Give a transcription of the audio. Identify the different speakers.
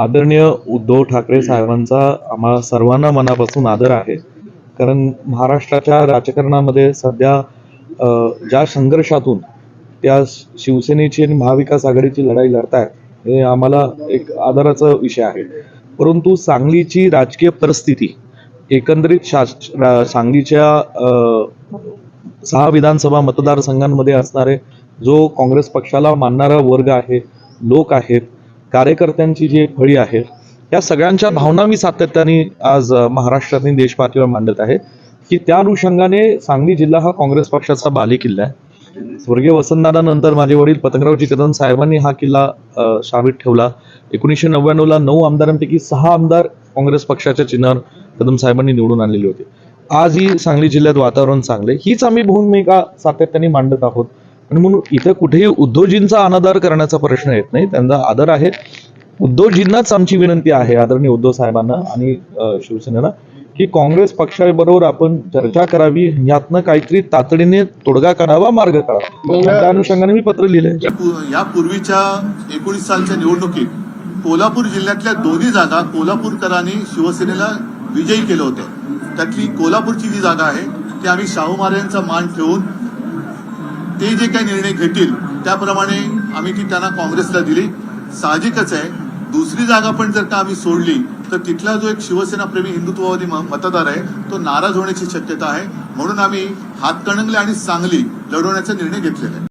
Speaker 1: आदरणीय उद्धव ठाकरे साहेबांचा आम्हाला सर्वांना मनापासून आदर आहे. कारण महाराष्ट्राच्या राजकारणामध्ये सध्या ज्या संघर्षातून त्या शिवसेनेची आणि महाविकास आघाडीची लढाई लढतायत हे आम्हाला एक आदराचा विषय आहे. परंतु सांगलीची राजकीय परिस्थिती एकंदरीत शास सांगलीच्या सहा विधानसभा मतदारसंघांमध्ये असणारे जो काँग्रेस पक्षाला मानणारा वर्ग आहे लोक आहेत कार्यकर्त्यांची जी एक फळी आहे या सगळ्यांच्या भावना मी सातत्याने आज महाराष्ट्रातील देशपातळीवर मांडत आहे की त्या अनुषंगाने सांगली जिल्हा हा काँग्रेस पक्षाचा बालेकिल्ला आहे. स्वर्गीय वसंतदादानंतर माझे वडील पतंगराव कदम साहेबांनी हा किल्ला शाबीत ठेवला. एकोणीसशे नव्याण्णवला नऊ आमदारांपैकी सहा आमदार काँग्रेस पक्षाच्या चिन्हावर कदम साहेबांनी निवडून आणलेले होते. आजही सांगली जिल्ह्यात वातावरण चांगले हीच आम्ही भूमिका सातत्याने मांडत आहोत. आणि म्हणून इथं कुठेही उद्धवजींचा अनादर करण्याचा प्रश्न येत नाही. त्यांचा आदर आहे. उद्धवजींनाच आमची विनंती आहे आदरणीय उद्धव साहेबांना आणि शिवसेनेला की काँग्रेस पक्षाबरोबर आपण चर्चा करावी. यातनं काहीतरी तातडीने तोडगा काढावा मार्ग काढावा. त्या अनुषंगाने मी पत्र लिहिलंय.
Speaker 2: पू- या पूर्वीच्या एकोणीस सालच्या निवडणुकीत कोल्हापूर जिल्ह्यातल्या दोन्ही जागा कोल्हापूरकरांनी शिवसेनेला विजयी केलं होतं. त्यातली कोल्हापूरची जी जागा आहे ती आम्ही शाहू महाराजांचा मान ठेवून ते जे काही निर्णय घेतील त्याप्रमाणे आम्ही ती त्यांना काँग्रेसला दिली. साहजिकच आहे. दुसरी जागा पण जर का आम्ही सोडली तर तिथला जो एक शिवसेनाप्रेमी हिंदुत्ववादी म- मतदार आहे तो नाराज होण्याची शक्यता आहे. म्हणून आम्ही हातकणंगले आणि सांगली लढवण्याचा निर्णय घेतलेला आहे.